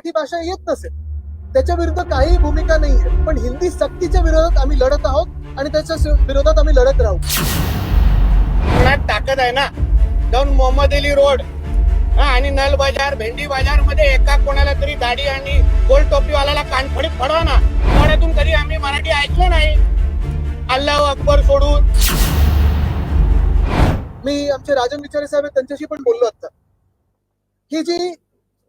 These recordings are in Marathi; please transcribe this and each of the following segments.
मराठी भाषा येत नसेल त्याच्या विरुद्ध काही भूमिका नाहीये. पण हिंदी सक्तीच्या विरोधात आम्ही लढत आहोत आणि त्याच्या विरोधात आम्ही लढत राहू. ताकद आहे ना? जाऊन मोहम्मद अली रोड. आणि नल बाजार भेंडी बाजारमध्ये एका कोणाला तरी दाढी आणि गोल टोपीवाल्याला कानफडीत पडवा ना. पुण्यातून कधी आम्ही मराठी ऐकलं नाही. अल्लाह अकबर सोडून. मी आमचे राजन विचारे साहेब त्यांच्याशी पण बोललो आता ही जी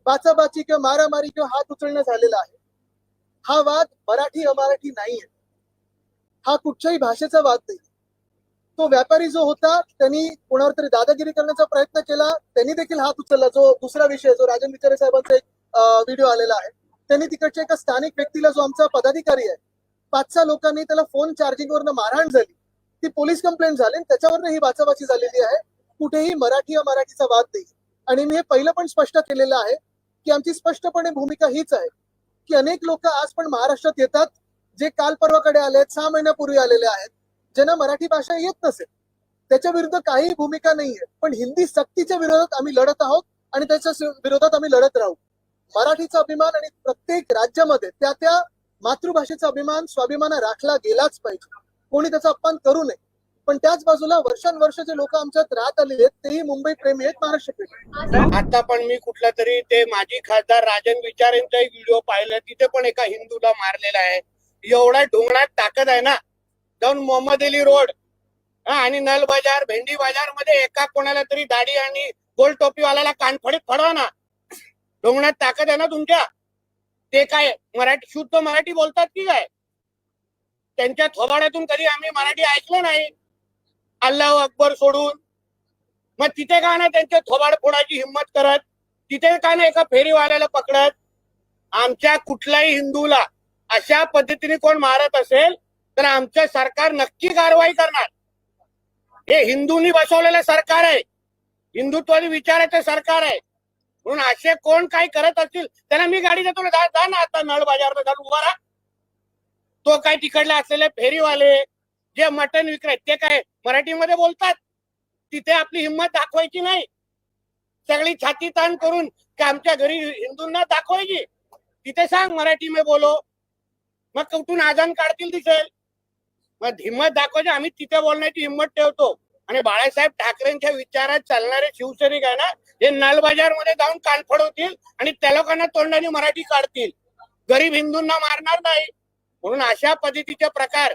बाचाबाची किंवा मारामारी किंवा हात उचलणं झालेला आहे. हा वाद मराठी अमराठी नाहीये. हा कुठच्याही भाषेचा वाद नाही. तो व्यापारी जो होता त्यांनी कोणावर तरी दादागिरी करण्याचा प्रयत्न केला. त्यांनी देखील हात उचलला. जो दुसरा विषय जो राजन विचारे साहेबांचा एक व्हिडिओ आलेला आहे. त्यांनी तिकडच्या एका स्थानिक व्यक्तीला जो आमचा पदाधिकारी आहे पाच सहा लोकांनी त्याला फोन चार्जिंगवरनं मारहाण झाली. ती पोलीस कंप्लेंट झाली आणि त्याच्यावरनं ही बाचाबाची झालेली आहे. कुठेही मराठी अमराठीचा वाद नाही. आणि मी हे पहिलं पण स्पष्ट केलेलं आहे. की आमची स्पष्टपणे भूमिका हीच आहे की अनेक लोक आज पण महाराष्ट्रात येतात जे काल परवाकडे आले आहेत सहा महिन्यापूर्वी आलेले आहेत ज्यांना मराठी भाषा येत नसेल. त्याच्या विरुद्ध काही भूमिका नाहीये पण हिंदी सक्तीच्या विरोधात आम्ही लढत आहोत आणि त्याच्या विरोधात आम्ही लढत राहू. मराठीचा अभिमान आणि प्रत्येक राज्यामध्ये त्या त्या मातृभाषेचा अभिमान स्वाभिमान राखला गेलाच पाहिजे. कोणी त्याचा अपमान करू नये. पण त्याच बाजूला वर्षानुवर्ष जे लोक आमच्यात राहत आलेले आहेत तेही मुंबई प्रेमी आहेत महाराष्ट्र प्रेमी आता पण मी कुठला तरी ते माजी खासदार राजन विचारेंचा एक व्हिडिओ पाहिला तिथे पण एका हिंदूला मारलेला आहे. एवढा ढोंगणात ताकद आहे ना. जाऊन मोहम्मद अली रोड आणि नल बाजार भेंडी बाजारमध्ये एका कोणाला तरी दाढी आणि गोल टोपीवाल्याला कानफडीत फडवा ना. ढोंगणात ताकद आहे ना तुमच्या? ते काय मराठी शुद्ध मराठी बोलतात की काय? त्यांच्या थोबाड्यातून कधी आम्ही मराठी ऐकलं नाही. अल्लाह अकबर सोडून. मग तिथे का ना त्यांचे थोबाड फोडायची हिंमत करत? तिथे का ना एका फेरीवाल्याला पकडत? आमच्या कुठल्याही हिंदूला अशा पद्धतीने कोण मारत असेल तर आमचं सरकार नक्की कारवाई करणार. हे हिंदूंनी बसवलेलं सरकार आहे. हिंदुत्वादी विचाराचं सरकार आहे. म्हणून असे कोण काही करत असतील त्यांना मी गाडी देतो. जा जा ना आता नळ बाजार जाऊन उभा राहा. तो काय तिकडला असलेले फेरीवाले जे मटण विक्रेत ते काय मराठीमध्ये बोलतात? तिथे आपली हिंमत दाखवायची नाही. सगळी छाती ताण करून आमच्या घरी हिंदूंना दाखवायची? तिथे सांग मराठी मे बोलो. मग कुठून आजान काढतील दिसेल? मग हिंमत दाखवायची आम्ही तिथे बोलण्याची हिंमत ठेवतो. आणि बाळासाहेब ठाकरेंच्या विचारात चालणारे शिवसैनिक आहे ना हे नलबाजारमध्ये जाऊन कान फडवतील आणि त्या लोकांना तोंडाने मराठी काढतील. गरीब हिंदूंना मारणार नाही. म्हणून अशा पद्धतीचे प्रकार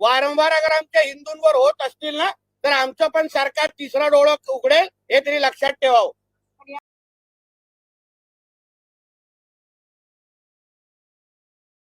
वारंवार अगर आमच्या हिंदूंवर होत असतील ना तर आमचं पण सरकार तिसरा डोळं उघडेल हे तरी लक्षात ठेवावं.